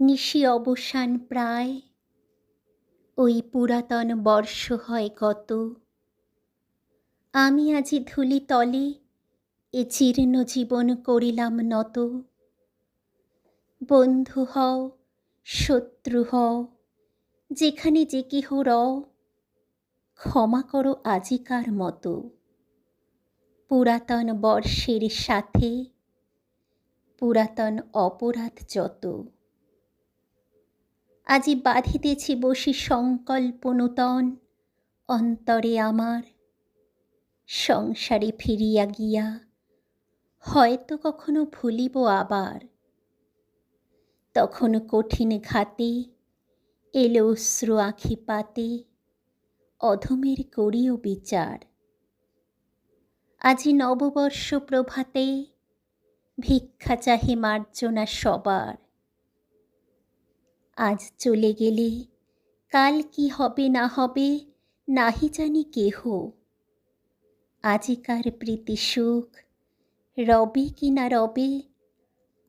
নিশি অবসান প্রায়। ওই পুরাতন বর্ষ হয় কত। আমি আজি ধুলি তলে এ জীর্ণ জীবন করিলাম নত। বন্ধু হও, শত্রু হও, যেখানে যে কেহ রও, ক্ষমা করো আজিকার মতো। পুরাতন বর্ষের সাথে পুরাতন অপরাধ যত। আজি বাঁধিতেছি বসি সংকল্প নূতন অন্তরে আমার। সংসারে ফিরিয়া গিয়া হয়তো কখনো ভুলিব আবার। তখন কঠিন ঘাতে এলো অশ্রু আঁখি পাতে, অধমের করিও বিচার। আজি নববর্ষ প্রভাতে ভিক্ষা চাহে মার্জনা সবার। আজ চলে গেলে। কাল কি হবে না হবে, নাহি জানি কেহ। আজিকার প্রীতি সুখ, রবে কি না রবে,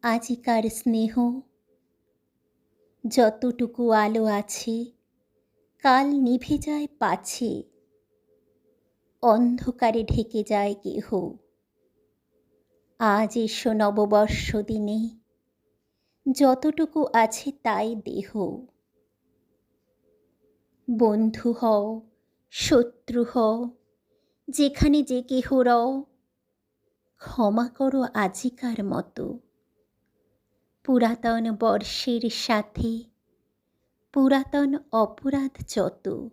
আজিকার স্নেহ। যতটুকু আলো আছে, কাল নিভে যায় পাছে। অন্ধকারে ঢেকে যায় কেহ। আজ এসো নববর্ষ দিনে যতটুকু আছে তাই দেহ। বন্ধু হও, শত্রু হও, যেখানে যে কেহ রও, ক্ষমা করো আজিকার মতো। পুরাতন বর্ষের সাথে পুরাতন অপরাধ যত।